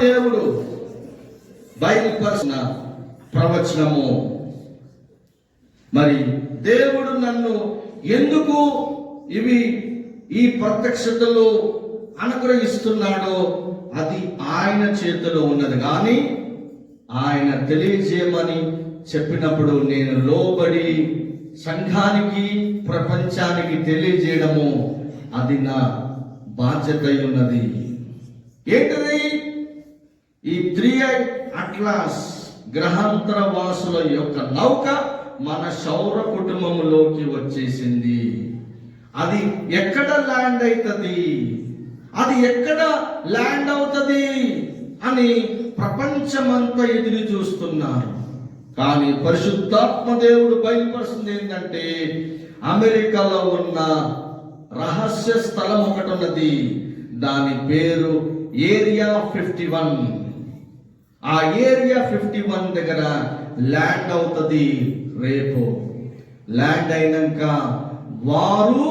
దేవుడు బయలుపరిచిన ప్రవచనము. మరి దేవుడు నన్ను ఎందుకు ఇవి ఈ ప్రత్యక్షతలో అనుగ్రహిస్తున్నాడో అది ఆయన చేతిలో ఉన్నది. కానీ ఆయన తెలియజేయమని చెప్పినప్పుడు నేను లోబడి సంఘానికి ప్రపంచానికి తెలియజేయడము అది నా బాధ్యత ఉన్నది ఏంటది? ఈ త్రీ ఐ అట్లాస్ గ్రహాంతర వాసుల యొక్క నౌక మన సౌర కుటుంబంలోకి వచ్చేసింది. అది ఎక్కడ ల్యాండ్ అవుతుంది అది ఎక్కడ ల్యాండ్ అవుతుంది? అని ప్రపంచమంతా ఎదురు చూస్తున్నారు. కానీ పరిశుద్ధాత్మ దేవుడు బయలుపరుస్తుంది ఏంటంటే అమెరికాలో ఉన్న రహస్య స్థలం ఒకటి ఉన్నది. దాని పేరు ఏరియా ఫిఫ్టీ వన్. ఆ ఏరియా ఫిఫ్టీ వన్ దగ్గర ల్యాండ్ అవుతుంది రేపు. ల్యాండ్ అయినాక వారు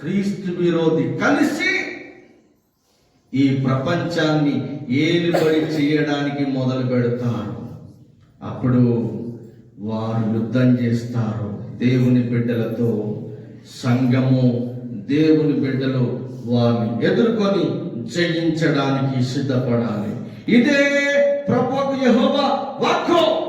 క్రీస్తు విరోధి కలిసి ఈ ప్రపంచాన్ని ఏలుబడి చేయడానికి మొదలు పెడతారు. అప్పుడు వారు యుద్ధం చేస్తారు. దేవుని బిడ్డలతో సంఘము దేవుని బిడ్డలు వారిని ఎదుర్కొని జయించడానికి సిద్ధపడాలి. ఇదే ヤホバワッコ